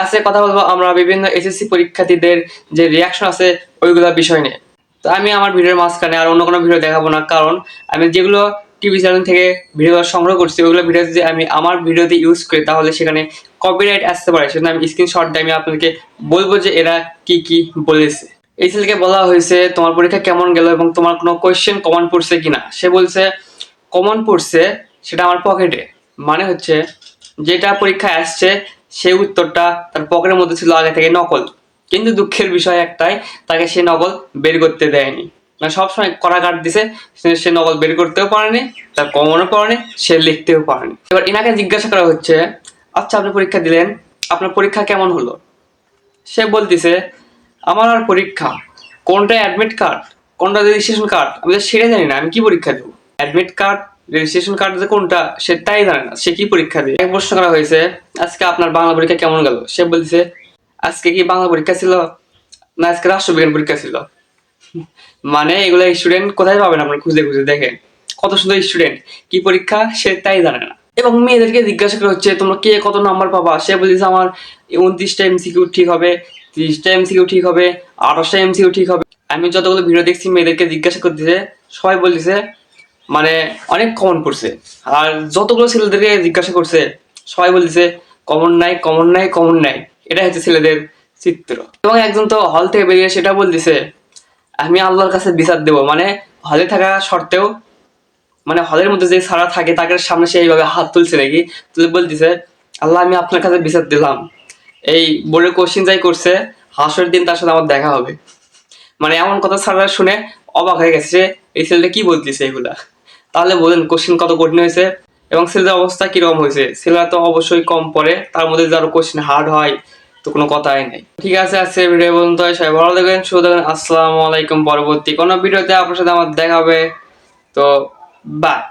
আজকে কথা বলব আমরা বিভিন্ন এসএসসি পরীক্ষার্থীদের যে রিয়াকশন আছে ওইগুলো বিষয় নিয়ে। তো আমি আমার ভিডিওর মাঝখানে আর অন্য কোনো ভিডিও দেখাবো না, কারণ আমি যেগুলো টিভি চ্যানেল থেকে ভিডিও সংগ্রহ করছি, ওইগুলো ভিডিও যদি আমি আমার ভিডিওতে ইউজ করি, তাহলে সেখানে কপিরাইট আসতে পারে। সেজন্য আমি স্ক্রিনশট দিয়ে আমি আপনাদেরকে বলব যে এরা কি কি বলেছে। এই ছেলেকে বলা হয়েছে, তোমার পরীক্ষা কেমন গেল এবং তোমার কোনো কোয়েশ্চেন কমন পড়ছে কিনা? সে বলছে কমন পড়ছে, সেটা আমার পকেটে মানে হচ্ছে, যেটা পরীক্ষায় আসছে সেই উত্তরটা তার পকেটের মধ্যে ছিল আগে থেকে নকল। কিন্তু দুঃখের বিষয় একটাই, তাকে সে নকল বের করতে দেয়নি। মানে সবসময় কড়া কাট দিছে, সে- নকল বের করতেও পারেনি, তার কমনও পারেনি, সে লিখতেও পারেনি। এবার এনাকে জিজ্ঞাসা করা হচ্ছে আচ্ছা আপনি পরীক্ষা দিলেন, আপনার পরীক্ষা কেমন হলো? সে বলতেছে, আমার আর পরীক্ষা। কোনটা অ্যাডমিট কার্ড কোনটা রেজিস্ট্রেশন কার্ড আমি তো সেটা জানি না, আমি কি পরীক্ষা দেবো? অ্যাডমিট কার্ড রেজিস্ট্রেশন কার্ড যে কোনটা, সে তাই জানে না। সে কি পরীক্ষা দেবে এক প্রশ্ন করা হয়েছে, আজকে আপনার বাংলা পরীক্ষা কেমন গেল? সে বলছে আজকে কি বাংলা পরীক্ষা ছিল? না, আজকে রাষ্ট্রবিজ্ঞান পরীক্ষা ছিল। মানে এগুলো স্টুডেন্ট কোথায় পাবেন আপনার খুঁজে খুঁজে দেখেন। কত সুন্দর স্টুডেন্ট কি পরীক্ষা, সে তাই জানে না। এবং মেয়েদেরকে জিজ্ঞাসা করা হচ্ছে, তোমরা কে, কত নাম্বার পাবা? সে বলছে আমার উনত্রিশটা এমসিকিউ ঠিক হবে, তিরিশটা এমসিকিউ ঠিক হবে আঠাশটা এমসিকিউ ঠিক হবে। আমি যতগুলো ভিডিও দেখছি, মেয়েদেরকে জিজ্ঞাসা করতেছে, সবাই বলতেছে মানে অনেক কমন পড়ছে আর যতগুলো ছেলেদেরকে জিজ্ঞাসা করছে, সবাই বলছে কমন নাই কমন নাই কমন নাই। এটা হচ্ছে ছেলেদের চিত্র। এবং একজন তো হল থেকে বেরিয়ে সেটা বলতেছে, আমি আল্লাহর কাছে বিচার দেবো। মানে হলে থাকা সত্ত্বেও মানে হলের মধ্যে যে সারা থাকে, তাকে সামনে সে এইভাবে হাত তুলছে নাকি? তুলে বলতেছে, আল্লাহ, আমি আপনার কাছে বিচার দিলাম। এই বোর্ডের কোশ্চিন যাই করছে হাসের দিন তার সাথে আমার দেখা হবে। মানে এমন কথা সারা শুনে অবাক হয়ে গেছে এই ছেলেটা কি বলতেছে এগুলা? তাহলে বলেন কোশ্চিন কত কঠিন হয়েছে এবং ছেলেদের অবস্থা কীরকম হয়েছে? ছেলেরা তো অবশ্যই কম পড়ে, তার মধ্যে যারা কোশ্চিন হার্ড হয়, তো কোনো কথাই নেই। ঠিক আছে, আজকে ভিডিও পর্যন্ত সবাই ভালো দেখবেন শুধু থাকবেন, আসসালামু আলাইকুম। পরবর্তী কোনো ভিডিওতে আপনার সাথে আমার দেখাবে তো বাই